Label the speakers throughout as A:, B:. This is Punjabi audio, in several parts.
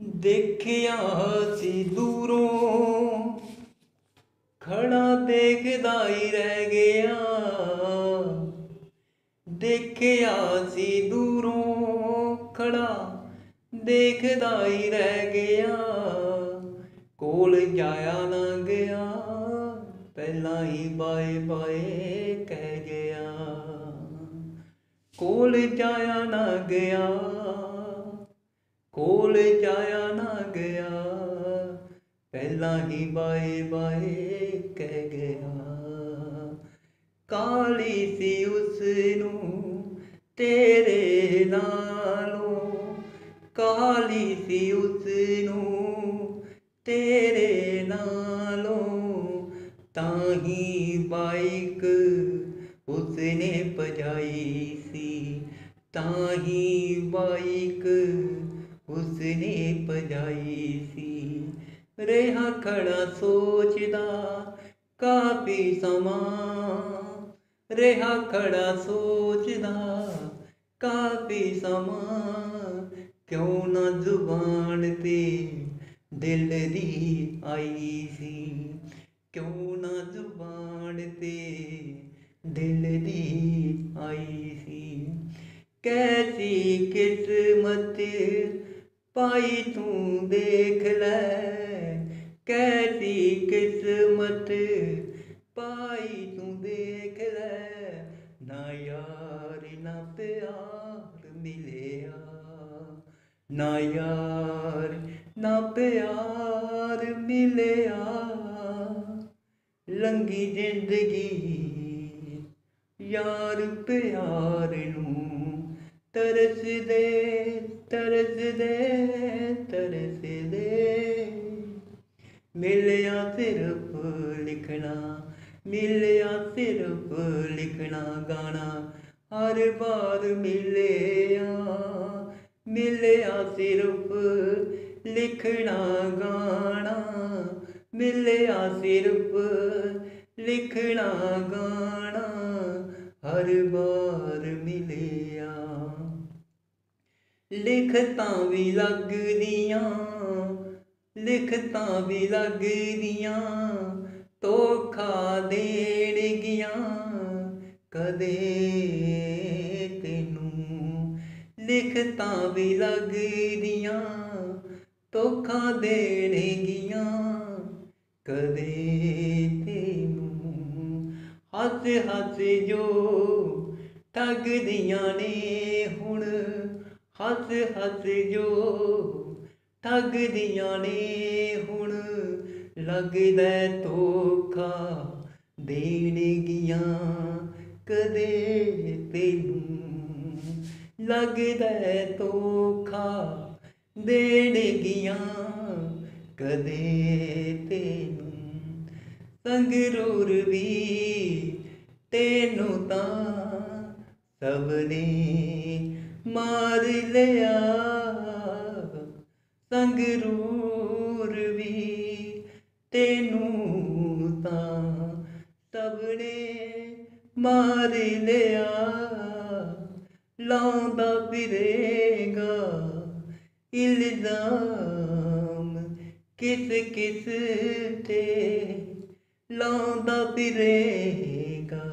A: ਦੇਖਿਆ ਸੀ ਦੂਰੋਂ। ਖੜਾ ਦੇਖਦਾ ਹੀ ਰਹਿ ਗਿਆ। ਦੇਖਿਆ ਸੀ ਦੂਰੋਂ। ਖੜਾ ਦੇਖਦਾ ਹੀ ਰਹਿ ਗਿਆ। ਕੋਲ ਜਾਇਆ ਨਾ ਗਿਆ। ਪਹਿਲਾਂ ਹੀ ਬਾਏ ਬਾਏ ਕਹਿ ਗਿਆ। ਕੋਲ ਜਾਇਆ ਨਾ ਗਿਆ। ਕੋਲ ਜਾਇਆ ਨਾ ਗਿਆ। ਪਹਿਲਾਂ ਹੀ ਬਾਏ ਬਾਏ ਕਹਿ ਗਿਆ। ਕਾਲੀ ਸੀ ਉਸ ਨੂੰ ਤੇਰੇ ਨਾਲੋਂ। ਕਾਲੀ ਸੀ ਉਸ ਨੂੰ ਤੇਰੇ ਨਾਲੋਂ। ਤਾਂ ਹੀ ਬਾਈਕ ਉਸਨੇ ਭਜਾਈ ਸੀ। ਤਾਂ ਹੀ ਬਾਈਕ ਉਸਨੇ ਭਜਾਈ ਸੀ। ਰਿਹਾ ਖੜਾ ਸੋਚਦਾ, ਕਾਫੀ ਸਮਾਂ। ਰਿਹਾ ਖੜਾ ਸੋਚਦਾ, ਕਾਫੀ ਸਮਾਂ। ਕਿਉਂ ਨਾ ਜ਼ੁਬਾਨ ਤੇ ਦਿਲ ਦੀ ਆਈ ਸੀ। ਕਿਉਂ ਨਾ ਜ਼ੁਬਾਨ ਤੇ ਦਿਲ ਦੀ ਆਈ ਸੀ। ਕੈਸੀ ਕਿਸਮਤ ਪਾਈ ਤੂੰ ਦੇਖ ਲੈ ਕੈਸੀ ਕਿਸਮਤ। ਪਾਈ ਤੂੰ ਦੇਖ ਲੈ, ਨਾ ਯਾਰ, ਨਾ ਪਿਆਰ ਮਿਲਿਆ। ਨਾ ਯਾਰ, ਨਾ ਪਿਆਰ ਮਿਲਿਆ। ਲੰਗੀ ਜ਼ਿੰਦਗੀ ਯਾਰ ਪਿਆਰ ਨੂੰ ਤਰਸਦੇ ਤਰਸਦੇ ਤਰਸਦੇ। ਮਿਲਿਆ ਸਿਰਫ ਲਿਖਣਾ, ਮਿਲਿਆ ਸਿਰਫ ਲਿਖਣਾ ਗਾਣਾ, ਹਰ ਵਾਰ ਮਿਲਿਆ। ਮਿਲਿਆ ਸਿਰਫ ਲਿਖਣਾ ਗਾਣਾ, ਮਿਲਿਆ ਸਿਰਫ ਲਿਖਣਾ ਗਾਣਾ, ਹਰ ਵਾਰ ਮਿਲਿਆ। ਲਿਖਤਾਂ ਵੀ ਲੱਗਦੀਆਂ ਲਿਖਤਾਂ ਵੀ ਲੱਗਦੀਆਂ, ਧੋਖਾ ਦੇਣਗੀਆਂ। ਕਦੇ ਤੈਨੂੰ ਲਿਖਤਾਂ ਵੀ ਲੱਗਦੀਆਂ, ਧੋਖਾ ਦੇਣਗੀਆਂ। ਕਦੇ ਤੈਨੂੰ ਹੱਸ ਹੱਸ ਜੋ ਠੱਗਦੀਆਂ ਨੇ ਹੁਣ ਹੱਸ ਹੱਸ ਜੋ ਠੱਗਦੀਆਂ ਨੇ ਹੁਣ ਲੱਗਦਾ ਧੋਖਾ। ਦੇਣਗੀਆਂ ਕਦੇ ਤੈਨੂੰ ਲੱਗਦਾ ਧੋਖਾ। ਦੇਣਗੀਆਂ ਕਦੇ ਤੈਨੂੰ ਸੰਗਰੂਰ ਵੀ ਤੈਨੂੰ ਤਾਂ ਸਭ ਨੇ ਮਾਰ ਲਿਆ। ਸੰਗਰੂਰ ਵੀ ਤੈਨੂੰ ਤਾਂ ਸਭ ਨੇ ਮਾਰ ਲਿਆ। ਲਾਉਂਦਾ ਫਿਰੇਗਾ ਇਲਜ਼ਾਮ ਕਿਸ ਕਿਸ ਤੇ। ਲਾਉਂਦਾ ਫਿਰੇਗਾ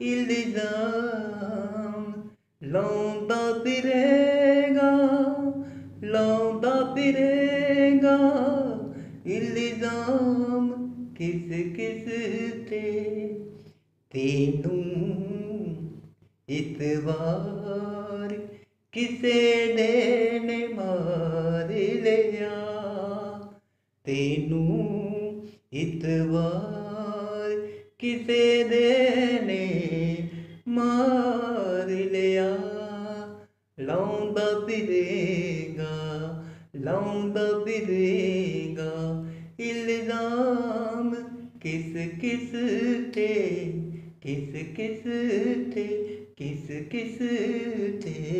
A: ਇਲਜ਼ਾਮ ਲਾਉਂਦਾ ਫਿਰੇਗਾ ਲਾਉਂਦਾ ਫਿਰੇਗਾ, ਇਲਜ਼ਾਮ ਕਿਸ ਕਿਸ ਤੇ? ਤੈਨੂੰ ਇਤਵਾਰ ਕਿਸੇ ਨੇ ਨੇ ਮਾਰ ਲਿਆ। ਤੈਨੂੰ ਇਤਵਾਰ ਕਿਸੇ ਦੇ ਨੇ ਮਾਰ ਲਿਆ। ਲਾਉਂਦਾ ਫਿਰੇਗਾ ਲਾਉਂਦਾ ਫਿਰੇਗਾ। ਇਲਜ਼ਾਮ ਕਿਸ ਕਿਸ ਤੇ, ਕਿਸ ਕਿਸ ਤੇ, ਕਿਸ ਕਿਸ ਤੇ?